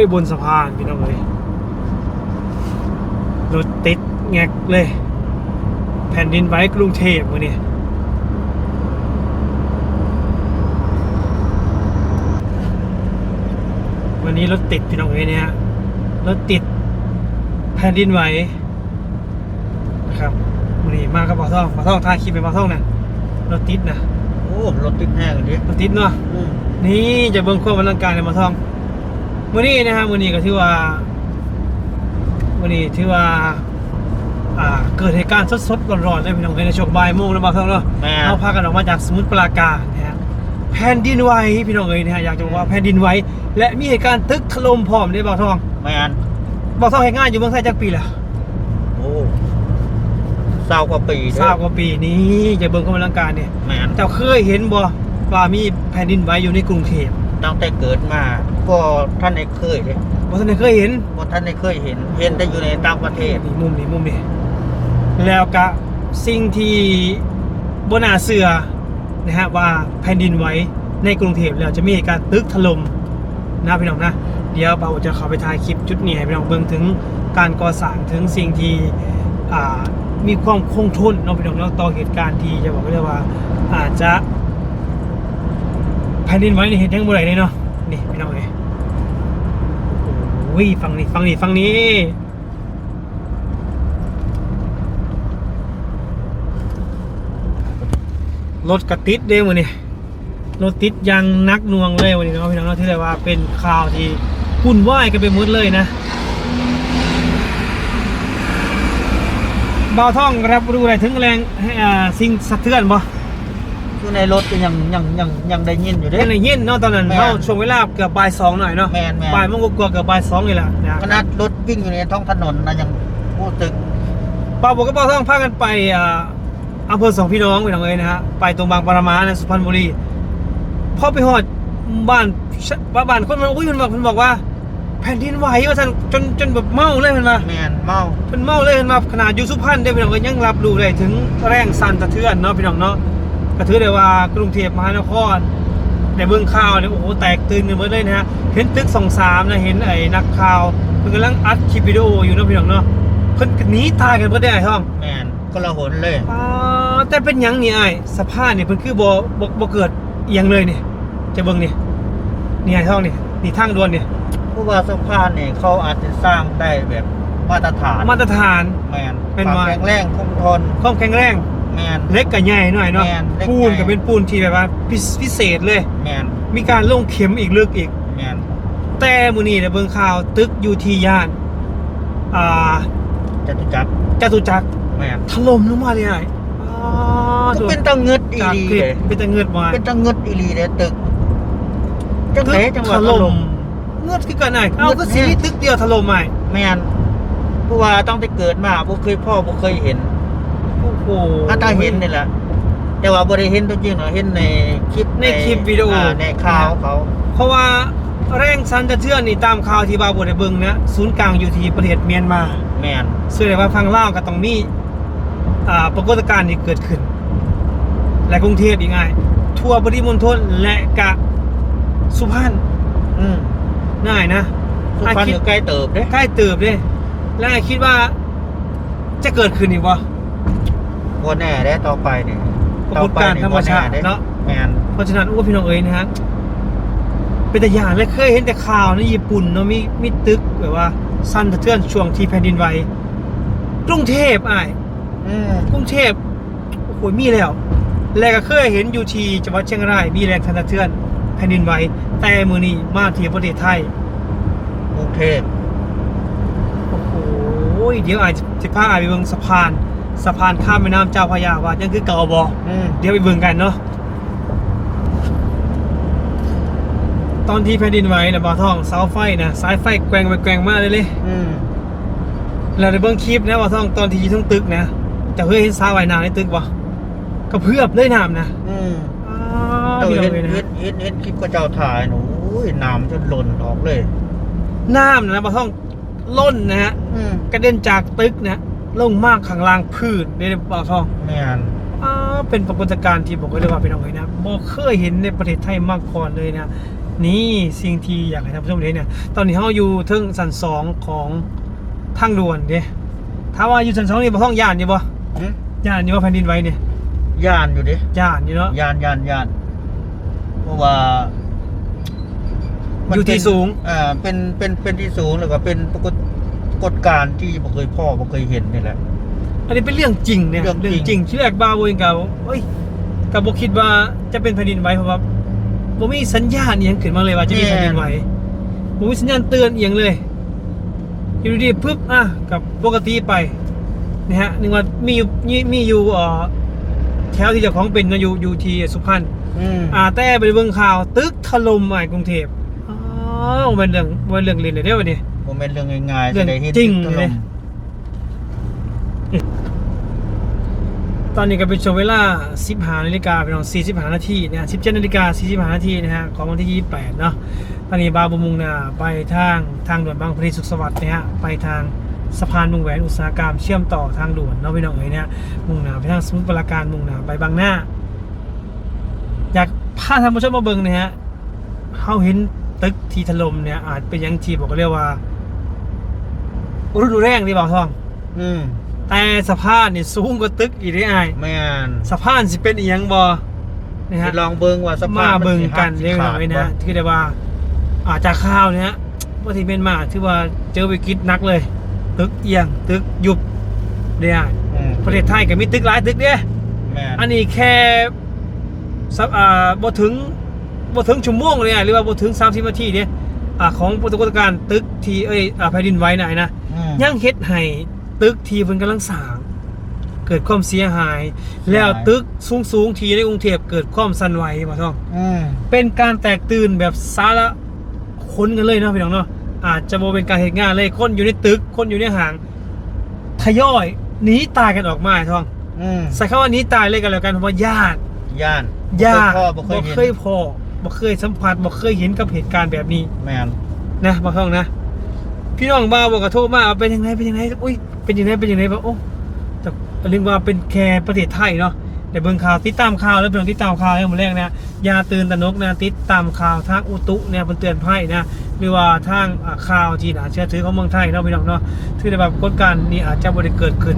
ยบนสะพานพี่น้องเลยรถติดแงกเลย แผ่นดินไหวกรุงเทพวันนี้วันนี้รถติดพี่น้องเลยเนี่ยรถติดแผ่นดินไหวนะครับวันนี้มากับบ่าวท่องบ่าวท่องถ่ายคลิปไปบ่าวท่องนะรถติดนะโอ้รถติดแห้งอันนี้รถติดเนาะอืมนี่จะเบิ่งความอลังการในมาท่อง มื้อนี้นะฮะมื้อนี้ก็ถือว่ามื้อนี้ถือว่าอ่าเกิดเหตุการณ์สดๆร้อนๆเลยพี่น้องเอ้ยในช่วงบ่ายโมงแล้วมาท่องเนาะแม่ เราพากันออกมาจากสมุทรปราการนะฮะแผ่นดินไหวพี่น้องเอ้ยนะฮะอยากจะบอกว่าแผ่นดินไหวและมีเหตุการณ์ตึกถล่มพร้อมได้บ่าวทองแม่นบ่าวทองเฮ็ดงานอยู่เมืองไทยจักปีละโอ้เศร้ากว่าปีเด้อทราบกว่าปีนี้จะเบิ่งความอลังการเนี่ย แม่นเจ้าเคยเห็นบ่ว่ามีแผ่นดินไหวอยู่ในกรุงเทพ ตั้งแต่เกิดมาก็ท่านได้เคยเด้บ่ทันได้เคยเห็นบ่ท่านได้เคยเห็น เห็นแต่อยู่ในต่างประเทศนี่มุมนี้มุมนี้แล้วก็สิ่งที่บนาเสือนะฮะว่าแผ่นดินไหวในกรุงเทพแล้วจะมีเหตุการณ์ตึกถล่มนะพี่น้องนะเดี๋ยวเปาจะเข้าไปถ่ายคลิปจุดนี้ให้พี่น้องเบิ่งถึงการก่อสร้างถึงสิ่งที่อ่ามีความคงทนเนาะพี่น้องเนาะต่อเหตุการณ์ที่จะบอกไว้เลยว่าอาจจะแผ่นดินไหวในเหตุยังบ่ได้เลยเนาะนี่พี่น้องเอ้ยโอ้ยฟังนี่ฟังนี่ฟังนี้รถกระติดเด้วันนี้รถติดยังนักนวงเลยวันนี้เนาะพี่น้องเนาะที่เรียกว่าเป็นข่าวที่วุ่นวายกันไปหมดเลยนะเบาท่องรับรู้อะไรถึงแรงสิ่งสะเทือนบ่ อยู่ในรถก็ยังยังยังยังได้ยินอยู่เด้ ยังในยินเนาะตอนนั้นแม่นเราช่วงเวลาเกือบบ่ายสองหน่อยเนาะแม่นแม่น บ่ายโมงกว่าๆเกือบบ่ายสองนี่แหละนะขนาดรถวิ่งอยู่ในท้องถนนนะยังรู้สึกป้าบอกกับเบาท่องพากันไปอ่าอำเภอสองพี่น้องไปทางเลยนะฮะไปตรงบางปรามานะสุพรรณบุรีพอไปหอดบ้านบ้านบ้านคนมันอุ้ยมันบอกมันบอกว่า แผ่นดินไหวว่าท่านจนจนแบบเมาเลยมันมา แม่นเมา เป็นเมาเลยมันมาขนาดอยู่สุพรรณได้พี่น้องก็ยังรับรู้ได้ถึงแรงสั่นสะเทือนเนาะพี่น้องเนาะ ก็ถือได้ว่ากรุงเทพมหานครในเบื้องข่าวเนี่ยโอ้โหแตกตื่นกันหมดเลยนะฮะเห็นตึกสองสามนะเห็นไอ้นักข่าวเพิ่นกำลังอัดคลิปวิดีโออยู่เนาะพี่น้องเนาะเพิ่นก็หนีตายกันเบิดได้ไอ้ท่องแม่นก็ละหนเลยอ่าแต่เป็นหยังนี่ไอ้สภาพเนี่ยเพิ่นคือบ่บ่บ่เกิดเอียงเลยนี่จะเบิ่งนี่นี่ไอ้ท่องนี่นี่ทางด่วนนี่ผู้ว่าสะพานเนี่ยเขาอาจจะสร้างได้แบบมาตรฐานมาตรฐานแม่นเป็นความว่าแข็งแรงคงทนความแข็งแรง แม่นเล็กกับใหญ่หน่อยเนาะแม่นเล็กปูนใหญ่ก็เป็นปูนที่แบบว่าพิพิเศษเลย แม่นมีการลงเข็มอีกลึกอีก แม่นแต่มื้อนี้เนี่ยเบิ่งข่าวตึกอยู่ที่ย่านอ่าจตุจักรจตุจักรแม่นถล่มลงมาเลยไอ้อ่าก็เป็นตะเงึดอีจากหลีคลิปเลยเป็นตะเงือดมาเป็นตะเงึดอีหลีเลยตึกจังตึไหนกจังหถวัดถล่ล่มมเงือดคือกันไอ้เอาเงือดก็สิมีตึกเดียวถล่มไอ้แม่นผู้ว่าต้องได้เกิดมาบ่เคยพ่อบ่เคยเห็น โอ้โหถ้าตาเห็นนี่แหละแต่ว่าบ่ได้เห็นตัวจริงหรอกเห็นในคลิปในคลิปวิดีโอาในข่าวเขา เพราะว่าแรงสั่นสะเทือนนี่ตามข่าวที่บาบดได้เบิ่งนะศูนย์กลางอยู่ที่ประเทศเมียนมาแม่นซึ่งได้ว่าฟังเล่าวก็ต้องมีอ่าปรากฏการณ์นี้เกิดขึ้น และกรุงเทพอีกง่ายทั่วปริมณฑลและกะสุพรรณอืมง่ายนะสุพรรณอยู่ใกล้เติบเด้ใกล้เติบเด้และคิดว่าจะเกิดขึ้นอีกบ่ บ่แน่เด้ต่อไปนี่ปรากฏการณ์ธรรมชาติต่อไปนี่บ่แน่เนาะแม่นเพราะฉะนั้นโอ้พี่น้องเอ๋ยนะฮะเป็นแต่อย่างและเคยเห็นแต่ข่าวในญี่ปุ่นเนาะมีมีตึกแบบว่าสั่นสะเทือนช่วงที่แผ่นดินไหวกรุงเทพอ้ายอืมกรุงเทพโอ้โหมีแล้ว และก็เคยเห็นอยู่ที่จังหวัดเชียงราย มีแรงสั่นสะเทือนแผ่นดินไหวแต่มือนี้มาที่ประเทศไทยกรุงเทพโอ้โหเดี๋ยวอาจจะพาอายไปเบิ่งสะพาน สะพานข้ามแม่น้ำเจ้าพระยาว่ายังคือเก่าบ่อืมเดี๋ยวไปเบิ่งกันเนาะตอนที่แผ่นดินไหวนะบ่าวทองเสาไฟนะสายไฟแกว่งไปแกว่งมาเลยเลยอืมเราได้เบิ่งคลิปนะบ่าวทองตอนที่อยู่ทั้งตึกนะแต่เคยเห็นสาวว่ายน้ำในตึกบ่ก็เพื่อบเลยน้ำนะอืมอ้าเจ้าวพี่น้อเห็งนเลยนะเห็นเห็นเห็นคลิปก็เจ้าถ่ายหนูอุ้ยน้ำจนหล่นออกเลย น้ำนะบ่าวทองล้นนะฮะอืมกระเด็นจากตึกนะ ลงมากข้างล่างพื้นในบ่าวทองแม่นอ่าเป็นปรากฏการณ์ที่บอกไว้เลยว่าเป็นเอาไว้นะบ่เคยเห็นในประเทศไทยมาก่อนเลยนะ นี่สิ่งที่อยากให้ท่านผู้ชมเห็นเนี่ยตอนนี้เราอยู่เทึงสันสองของทางด่วนเด้ถ้าว่าอยู่สันสองนี่บ่ท้องย่านอยู่บ่หึย่านอยู่ว่าแผ่นดินไหวเนี่ยย่านอยู่ดิย่านอยู่เนาะย่านย่านย่านเพราะว่ามัอยู่ที่เป็นสูง อ่าเป็นเป็นเป็นที่สูงแล้วก็เป็นปรากฏ ปรากฏการณ์ที่บ่เคยพ่อบ่เคยเห็นนี่แหละ อันนี้เป็นเรื่องจริงเนี่ยเรื่องจริง จริงที่แรกบ้าเองกับเอ้ยกับบ่คิดว่าจะเป็นแผ่นดินไหวเพราะว่าบ่มีสัญญาณอหยังขึ้นมาเลยว่าจะมีแผ่นดินไหวบ่มีสัญญาณเตือนอหยังเลยอยู่ดีๆปึ๊บอะกับปกติไปนะฮะนึกว่ามีอยู่มีมีอยู่เอ่อแถวที่เจ้าของเป็นนะอยู่อยู่ที่สุพรรณ อืมอ่าแต่ไปเบิ่งข่าว ตึกถล่มใหม่กรุงเทพอ้าวมันเรื่องมันเรื่องเล่นเลยเด้อวันนี้ บ่แม่นเรื่องง่ายๆเรื่องจะได้เห็นจริงถเลล่ยมตอนนี้ก็เป็นช่วงเวลา 15นาฬิกาเป็นของ45นาทีนะ17นาฬิกา45นาทีนะฮะของวันที่ 28 เนาะตอนนี้บาวบุมุงนาไปทางทางด่วนบางพลีสุขสวัสดิ์นะฮะไปทางสะพานวงแหวนอุตสาหกรรมเชื่อมต่อทางด่วนเนาะพี่น้องเอ๋ยเนี่ยมุ่งหนาไปทางสมุทรปราการมุ่งหนาไปบางหน้า อยากพาท่านผู้ชมมาเบิ่งนะฮะเขาเห็นตึกที่ถล่มเนี่ยอาจเป็นหยังที่บอกเรียกว่า รุนแรงที่บอกท่อง อืมแต่สะพานนี่สูงกว่าตึกอีกได้ออ้ายแม่นสะพานสิเป็นอีหยังบ่นะฮะสิลองเบิ่งว่าสภามาพเบิ่งกันสิเรียกหัหน่อยนะฮะที่ได้ว่าอาจจะข่าวเนี่ยว่าที่เป็นมาที่ว่าเจอวิกฤตหนักเลย ตึกเอียงตึกยุบเด้ออืมประเทศไทยก็มีตึกหลายตึกเด้แม่นอันนี้แค่สักอ่าบ่ถึงบ่ถึงชั่วโมงเลยอะหรือว่าบ่ถึง30นาทีเด้อ่าของปรากฏการณ์ตึกที่เอ้ยอ่าแผ่นดินไหวน่ะนะ อืมยังเฮ็ดให้ตึกที่เพิ่นกำลังสร้าง เกิดความเสียหาย แล้วตึกสูงๆที่ในกรุงเทพเกิดความสั่นไหวบ่ท่องอืมเป็นการแตกตื่นแบบสาระคนกันเลยเนาะพี่น้องเนาะอาจจะบ่เป็นการเหตุงานเลยคนอยู่ในตึกคนอยู่ในห้างทยอยหนีตายกันออกมาไอ้ท่องอืมใส่คำว่าหนี้ตายเลยกันแล้วกันเพราะว่าญาติย่านญาติบ่บ่เคยเคพ่อบ่เคยยเห็นพอบ่เคยสัมผัสบ่เคยเห็นกับเหตุการณ์แบบนี้แม่นนะบางครั้งนะ พี่น้องบ้าวบอกกระโทษมาว่าเป็นยังไงเป็นยังไงอุ้ยเป็นยังไงเป็นยังไงบ่โอ้แต่เรื่องว่าเป็นแค่ประเทศไทยเนาะแต่เบิ่งข่าวติดตามข่าวแล้วเป็นองติดตามข่าวอย่างหมดแรกนะอย่าตื่นตระหนกนะติดตามข่าวทางอุตุเนี่ยมันเตือนภัยนะหรือว่าทางอ่าข่าวที่น่าเชื่อถือของเมืองไทยเนาะพี่น้องเนาะถือได้แบบกฎการณ์นี้อาจจะบ่ได้เกิดขึ้น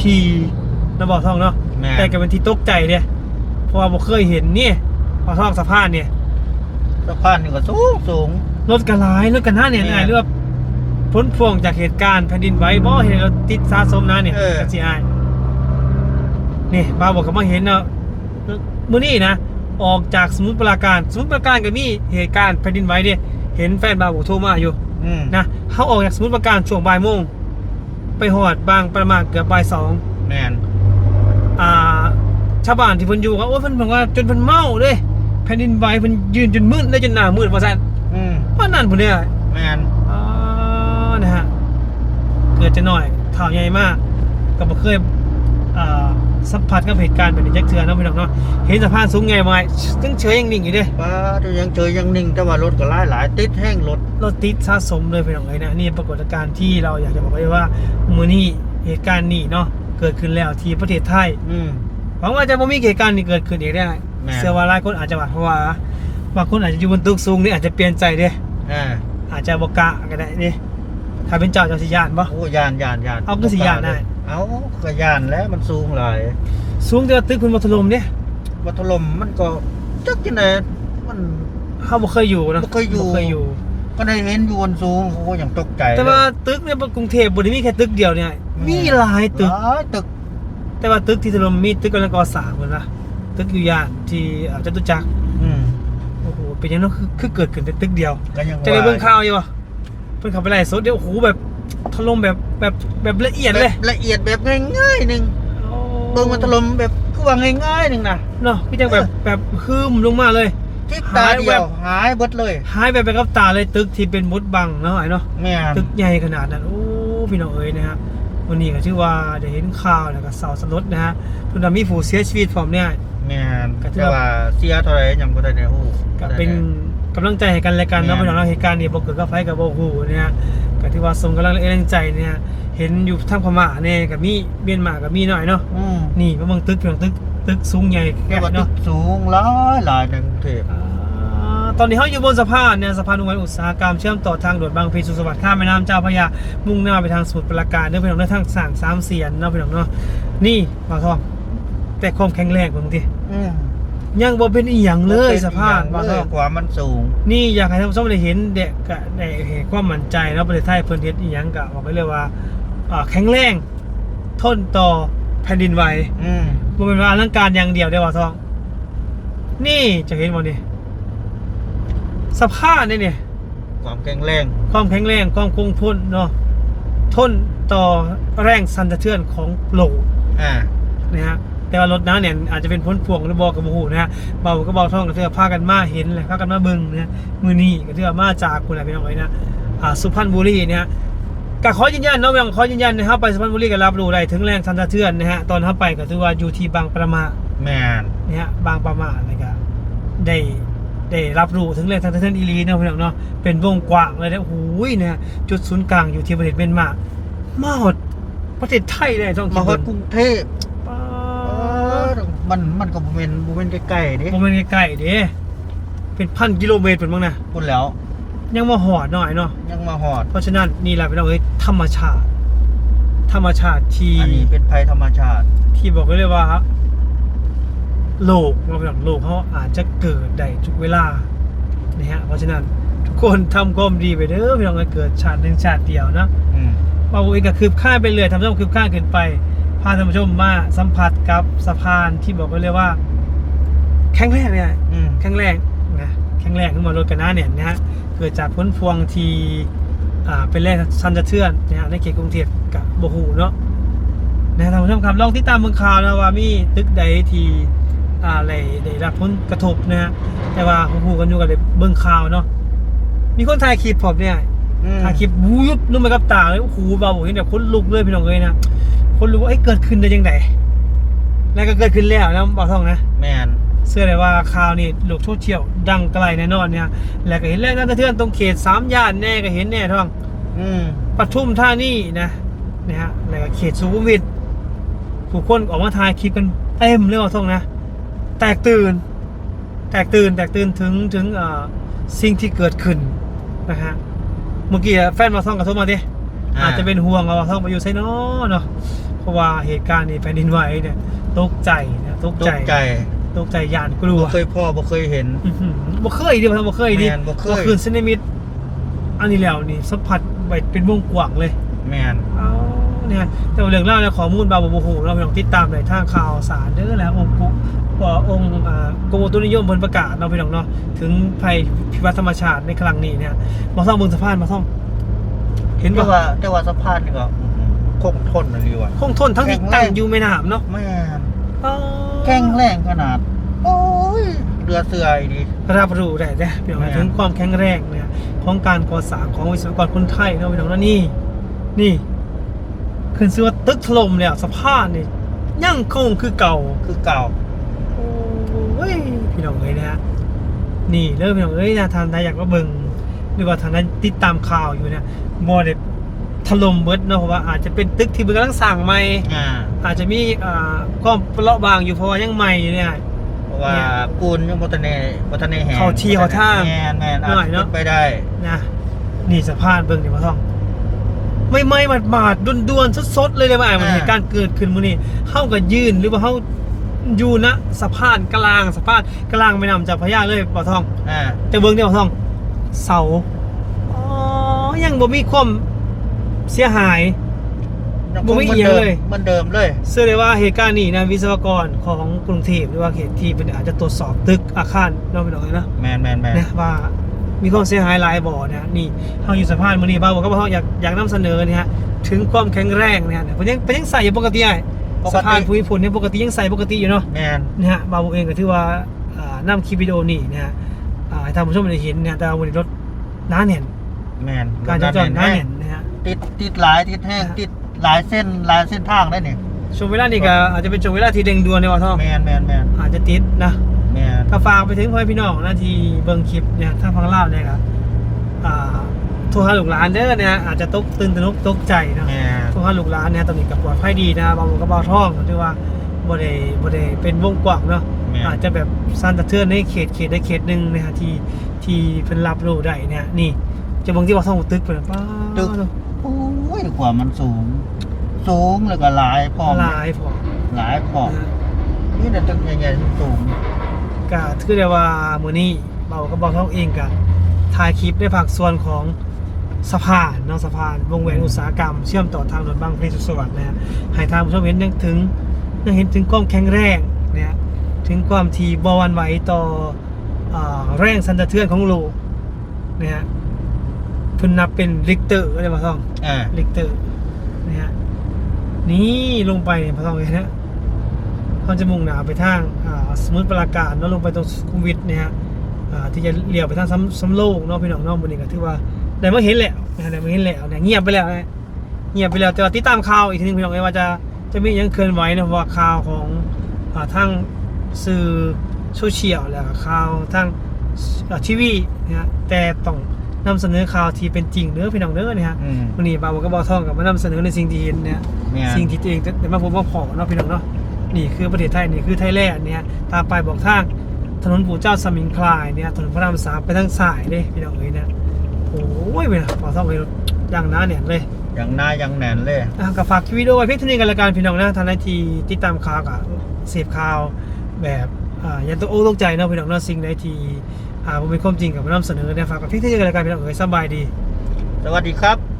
ที่นะบ่ท่องเนาะแม่นแต่ก็เป็นที่ตกใจเด้เพราะว่าบ่เคยเห็นนี่พอท่องสะพานเนี่ยสะพานนี่ก็สูงสูงรถกระลายรถกันหน้าเนี่ยแม่นายหรือว่า พ้นพวงจากเหตุการณ์แผ่นดินไหวบ่เห็นเราติดสะสมนะเนี่ยเออ กันสิอายนี่บ้าวบอกกับมาเห็นเนาะมื้อนี้นะ ออกจากสมุทรปราการสมุทรปราการก็มีเหตุการณ์แผ่นดินไหวเด้เห็นแฟนบ้าวบอกโทรมาอยู่ อืมนะเขาออกจากสมุทรปราการช่วงบ่ายโมง ไปหอดบางประมาณเกือบบ่ายสองแม่นอ่า ชาวบ้านที่เพิ่นอยู่ก็โอ้ยเพิ่นบอกว่าจนเพิ่นเมาเด้แผ่นดินไหวเพิ่นยืนจนมืดเลยจนหน้ามืดว่าซั่นอืมว่านั่นพุ่นเนี่ยแม่นอ๋อนะฮะเกิด จะหน่อยข่าวใหญ่มาก ก็บ่เคยอ่าสัมผัสกับเหตุการณ์แบบนี้จักเทื่อเนาะพี่น้องเนาะเห็นสะพานสูงใหญ่มาตึ้งเฉยยังนิ่งอยู่เด้ป้าตัวยังเจอยังนิ่งแต่ว่ารถก็หลายหลายติดแห้งรถรถติดสะสมเลยพี่น้องเอ้ยนะนี่ปรากฏการณ์ที่เราอยากจะบอกไว้ว่ามื้อนี้เหตุการณ์นี้เนาะเกิดขึ้นแล้วที่ประเทศไทยอืมหวังว่าจะบ่มีเหตุการณ์นี้เกิดขึ้นอีกได้แม่นเชื่อว่าหลายคนอาจจะหวาดเพราะว่าบางคนอาจจะอยู่บนตึกสูงนี่อาจจะเปลี่ยนใจเด้อ่าอาจจะบ่กล้าก็ได้เด้ ถ้าเป็นเจ้าเจ้าสิย่านบ่ โอ้ยานยานยานเอาก็สิย้านได้ เอาก็ยานแล้วมันสูงหลายสูงแต่ว่าตึกคุณบ่ถล่มเด้วัดถล่มมันก็จักจังได๋มัน เฮาบ่เคยอยู่นะบ่เคยอยู่ บ่เคยอยู่ ก็ได้เห็นอยู่บนสูงโอ้ยอย่างตกใจแต่ว่าเลยตึกเนี่ยกรุงเทพบ่ได้มีแค่ตึกเดียวเนี่ยอืมมีหลายตึก หลายตึกแต่ว่าตึกที่ถล่มมีตึกกำลังก่อสร้างพุ่นนะตึกอยู่ย่านที่อ่าจตุจักรอืมโอ้โหเป็นยังไงคือคือเกิดขึ้นแต่ตึกเดียวก็ยังจะได้ว่าเบิ่งข่าวอยู่บ่ เพิ่นเข้าไปไล่สดเดี๋ยวโอ้โหแบบถล่มแบบแบบแบบละเอียดเลย แบบละเอียดแบบง่ายๆหนึงเบิ่งมันถล่มแบบคือว่าง่ายๆหนึงนะเนาะพี่จังแบบแบบคืมลงมาเลยทิศตาเดียวหายเบิดเลยหายไปไปกับตาเลยตึกที่เป็นมุดบังเนาะไอ้เนาะแม่นตึกใหญ่ขนาดนั้นโอ้พี่น้องเอ๋ยนะฮะวันนี้ก็ชื่อว่าได้เห็นข่าวแล้วก็เศร้าสลดนะฮะเพิ่นว่ามีผู้เสียชีวิตพร้อมเนี่ยแม่นก็ถือแต่ว่าว่าเสียเท่าไหร่ยังบ่ได้ในฮู้ก็เป็น กำลังใจให้กันและกันเนาะแม่นพี่น้องเนาะเหตุการณ์นี้บ่เกิดกับไฟกับบ่ฮู้เนี่ยฮะก็ถือว่าส่งกำลังแรงใจเนี่ย เห็นอยู่ทางพม่าเนี่ยก็มีเมียนมาก็มีหน่อยเนาะอืมนี่มาเบิ่งตึกพี่น้องตึกตึกสูงใหญ่แต่แก่ว่าตึเนาะกสูงหลายหลายในกรุงเทพอ่าตอนนี้เขาอยู่บนสะพานเนี่ยสะพานอุบลอุตสาหกรรมเชื่อมต่อทางด่วนบางพลีสุขสวัสดิ์ข้ามแม่น้ำเจ้าพระยามุ่งหน้าไปทางสมุทรปราการเนื่องไปทางทางสั่งสามเสียนเนาะไปทางเนาะนี่บ่าวทองแต่ความแข็งแรงบางทีอืม ยังบ่เป็นอีหยังเลยสะพานบ่าวทเลอยงกว่ามันสูง นี่อยากให้ท่านผู้ชมได้เห็นเด็กกะได้เห็นความมั่นใจแล้วประเทศไทยเพิ่นเฮ็ดอีหยังกะบอกไปเลยว่าอ่าแข็งแรงทนต่อแผ่นดินไหวอืมบ่เป็นว่าอลังการอย่างเดียวได้อบ่าวทอง นี่จะเห็นบ่นี่สะพานนี่เนี่ย ความแข็งแรง ความแข็งแรงความคงทนเนาะทนต่อแรงสั่นสะเทือนของโลกอ่า นะฮะ แต่ว่ารถน้ำเนี่ยอาจจะเป็นพ้นพวงหรือบอกกับโมโหนะฮะเบาก็เบาท่องกับเทือพากันมาเห็นเลยพากันมาเบิ่งนะฮะมือนี้กับเทือมาจากคุณอะไรพี่น้องไว้นะอ่าสุพรรณบุรีเนี่ยก็ขอยืนยันเนาะเพียงขอยืนยันนะครับไปสุพรรณบุรีก็รับรู้ได้ถึงแรงสั่นสะเทือนนะฮะตอนเข้าไปก็ถือว่าอยู่ที่บางประมาแมนนะฮะบางประมานะครับได้ได้รับรู้ถึงแรงสั่นสะเทือนอีหลีเนาะพี่น้องเนาะเป็นวงกว้างเลยนะโอ้โหเนี่ยจุดศูนย์กลางอยู่ที่ประเทศเมียนมามาหดประเทศไทยเลยต้องมาคิดฮอเบิ่ดงกรุงเทพป๊าเอดอ มันมันก็บ่แม่นบ่แม่นใกล้ๆเด้โมเมนต์ใกล้ๆเด้เป็นพันกิโลเมตรเป็นบ้างนะพูดแล้ว ยังมาหอดหน่อยเนาะยังมาฮอด เพราะฉะนั้นนี่แหละพี่น้องเอ้ยธรรมชาติ ธรรมชาติที่อันนี้เป็นภัยธรรมชาติ ที่บอกไว้เลยว่า โลกเราพี่น้องโลกเขาอาจจะเกิดได้ทุกเวลานะฮะเพราะฉะนั้นทุกคนทำความดีไปเด้อพี่น้องเอ้ยเกิดชาติหนึ่งชาติเดียวนะอืมบางเองก็คืบค่ายไปเลยทำให้คืบค่ายเกินไป พาท่านผู้ชมมาสัมผัสกับสะพานที่บอกไว้เลยว่า แข็งแรงเนี่ยอืมแข็งแรงนะแข็งแรงขึ้นมารถกันหน้าเนี่ยนะฮะเกิดจากพ้นพวงที่อ่าเป็นแรงสันสะเทือนนะฮะในเขตกรุงเทพกับโบหูเนาะนะท่านผู้ชมครับลองติดตามเมืองข่าวนะว่ามีตึกใดที่อ่าอะไรได้รับผลกระทบนะฮะแต่ว่าหูกันอยู่กับเบื้องข่าวเนาะมีคนถ่ายคลิปผมเนี่ยอืมถ่ายคลิปวูบนุ่มไปกับตาเลยโอ้โหเบาเห็นแบบคนลุกเลยพี่น้องเลยนะ คนรู้ว่าเอ้ยเกิดขึ้นได้ยังไงแล้วก็เกิดขึ้นแล้วนะบอกท่องนะแมนเชื่อเลยว่าข่าวนี่โลกโซเชียลดังไกลแน่นอนเนี่ยแล้วก็เห็นแรงนั่นสะเทือนตรงเขตสามย่านแน่ก็เห็นแน่ท่อง อืมปทุมท่านี่นะนะฮะแล้วก็เขตสุขุมวิทผู้คนออกมาถ่ายคลิปกันเต็มเลยว่าท่องนะ แตกตื่น แตกตื่นแตกตื่นถึงถึงเอ่อสิ่งที่เกิดขึ้นนะฮะเมื่อกี้แฟนมาท่องกระทบมาดิ อาจจะเป็นห่วงเอาท่องไปอยู่ไซนอเนาะเพราะว่าเหตุการณ์นี้แผ่นดินไหวเนี่ยตกใจนะตกตใจกใจตกใจยานกลัวบ่เคยพ่อบ่เคยเห็นอื้อหือบ่เคยดิบ่บ่เคยดิแม่นบ่เคยคืนเซนิมิตอันนี้แล้วนี่สัมผัสไปเป็นวงกว้างเลย แมนเอาเนี่ยแต่ว่าเรื่องเล่าและข้อมูลบาบบ่ฮู้เราไปลองติดตามในทางข่าวสารเด้อแล้วองค์ปุ๊ว่าองค์อ่ากรมอุตุนิยมเพิ่นประกาศเราไปลองเนาะถึงภัยพิบัติธรรมชาติในครั้งนี้เนี่ยมาท่องเบิ่งสะพานมาท่อง เห็นแต่บ่ว่าแต่ว่าสะพานนี่ก็อื้อหือคงทนอะไรวะคงทนทั้งที่แข็งแรง ตั้งอยู่แม่น้ำเนาะแม่นอ๋อแข็งแรงขนาด โอ้ยเรือเสืออีดี รับรู้ได้เด้อพี่น้องแม่นถึงความแข็งแรงเนี่ยของการก่อสร้างของวิศวกรคนไทยเนาะพี่น้องเนาะนี่ นี่ขึ้นชื่อว่าตึกถล่มเนี่ยสะพานนี่ยังคงคือเก่า คือเก่า โอ้ยพี่น้องเอ้ยนะฮะนี่เริ่มพี่น้องเอ้ยนะทางใดอยากมาเบิ่ง หรือว่าทางนั้นติดตามข่าวอยู่เนี่ยบ่ได้ถล่มเบิดเนาะเพราะว่าอาจจะเป็นตึกที่เพิ่งกำลังสร้างใหม่อ่าอาจจะมีอ่าความเปราะบางอยู่เพราะว่ายังใหม่อยู่เนี่ย เพราะว่าเนี่ยปูนยังบ่ทันได้บ่ทันได้แห้งเข้าที่เข้าทางแม่นแม่นหน่อยเนอะป็ไปได้นะนี่สะพานเบิ่งนี่พ่อท่อง ไม่ไม่หมาดหมาดดวนดวนๆสดๆเลยเลยว่าไอ้มันเหตุการณ์เกิดขึ้นมื้อนี้เฮาก็ยืนหรือว่าเฮาอยู่ณสะพานกลางสะพานกลางแม่น้ำเจ้าพระยาเลยพ่อท่อง อ่า แต่เบิ่งเนี่ยพ่อท่อง เสาอ๋อยังบ่มีความเสียหายยังบ่มีคงอีหยังเลยเหมือนเดิมเลยเชื่อเลยว่าเหตุการณ์นี้นะวิศวกรของกรุงเทพหรือว่าเขตที่เป็นอาจจะตรวจสอบตึกอาคารเนาะพี่น้องเอ้ยนะแมนแมนแมนนะว่ามีความเสียหายหลายบ่อนะนี่เฮาอยู่สะพานมื้อนี้บ้าวบอกก็บ่าเฮาอยากอยากนำเสนอเนี่ยฮะถึงความแข็งแรงเนี่ยเพิ่นยังเพิ่นยังใส่อยู่ปกติไอ้สะพานภูมิพลเนี่ยปกติยังใส่ปกติอยู่เนาะแมนนะฮะบ่าวเองก็ถือว่าอ่านำคลิปวิดีโอนี่นะฮะ อ่าให้ท่านผู้ชมได้เห็นเนี่ยแต่ว่าวันนี้รถหนาแน่นแมนการจราจรหนาแห้แน่นนะฮะ ติดติดหลายติดแห้งนะฮะติดหลายเส้นหลายเส้นทางได้เนี่ยช่วงเวลานี้ก็อาจจะเป็นช่วงเวลาที่เร่งด่วนในว่าท่องแมนแมนแมนอาจจะติดนะแมนก็ฝากไปถึงพ่อพี่น้องนะที่เบิ่งคลิปเนี่ยถ้าฟังเล่าวเนี่ยครับอ่าโทรหาลูกหลานเด้อเนี่ยอาจจะตกตื่นตระหนกตกใจเนาะแมนโทรหาลูกหลานเนี่ยตอนนี้กับปลอดภัยดีนะบางคนก็บางท่องถือว่าบ่ได้บ่ได้เป็นวงกว้างเนาะแมม่นอาจจะแบบสั้นสะเทือนในเขตเขตได้เขตหนึ่งนะฮะที่ที่เพิ่นรับรู้ได้เนี่ยนี่จะบางที่ว่าท่องตึกเพิ่นป้าตึก โอ้ยความมันสูง สูงแล้วก็หลายพร้อมหลายพอหลายพร้อมนะนี่แต่ตึกใหญ่ๆสูงก็ถือได้ว่ามื้อนี้เบาก็บอกท่องเองกับถ่ายคลิปในภาคส่วนของสะพานเนาะสะพานวงแหวนอุตสาหกรรม เชื่อมต่อทางรถบางพลีสุขสวัสดิ์นะฮะให้ทางผู้ชมเห็นยังถึงยังเห็นถึงความแข็งแรงนะฮะ ถึงความที่บหวันไหวต่ออ่าแรงสั่นสะเทือนของโลกนะฮะเพิ่นนับเป็นลิกเตอร์อะไรมาท่องอ่าลิกเตอร์นะฮะนี่ลงไปเนี่ยพระท่องเลยนะเขาจะมุ่งหนาไปทางอ่าสมุทรปราการเนาะลงไปตรงสุขุมวิทเนี่ยฮะอ่าที่จะเลี้ยวไปทางซ้ำซ้ำโลกเนาะพี่น้องเนาะบนนี้ก็ถือว่าได้มาเห็นแล้วนะฮะได้มาเห็นแล้วเนี่ยเงียบไปแล้วนะเงียบไปแล้วแต่ว่าติดตามข่าวอีกทีนึงพี่น้องเอ้ยว่าจะจะมีหยังเคลื่อนไหวนะเพราะว่าข่าวของอ่าทาง สื่อโซเชียลแล้วก็ข่าวทางอ่าทีวีนะฮะแต่ต้องนำเสนอข่าวที่เป็นจริงเด้อพี่น้องเด้อเนี่ยฮะอืม วันนี้บาวก็บอกท่องกับมานำเสนอในสิ่งที่เห็นเนี่ยแม่น สิ่งที่ตัวเองแต่มาพบมาพอเนาะพี่น้องเนาะนี่คือประเทศไทยนี่คือไทยแลนด์เนี่ยตามไปบอกทางถนนปู่เจ้าสมิงคลายเนี่ยถนนพระรามสามไปทางสายเลยพี่น้องเอ้ยเนี่ยโอ้ยเว้ยบอกท่องเลยอย่างหน้าเนี่ยเลย อย่างหน้าอย่างแหนนเลย อะกับฝากวิดีโอไว้เพียงเท่านี้กันละกันพี่น้องนะทางในทีติดตามข่าวกับเสพข่าว แบบยันตัวโอ้ตกใจเนาะพี่น้องเนาะสิ่งใดที่อ่าบ่เป็นความจริงกับมานำเสนอเนี่ยฝากกับเพียงเท่านี้กันละกันพี่น้องเอ๋ยสบายดี สวัสดีครับ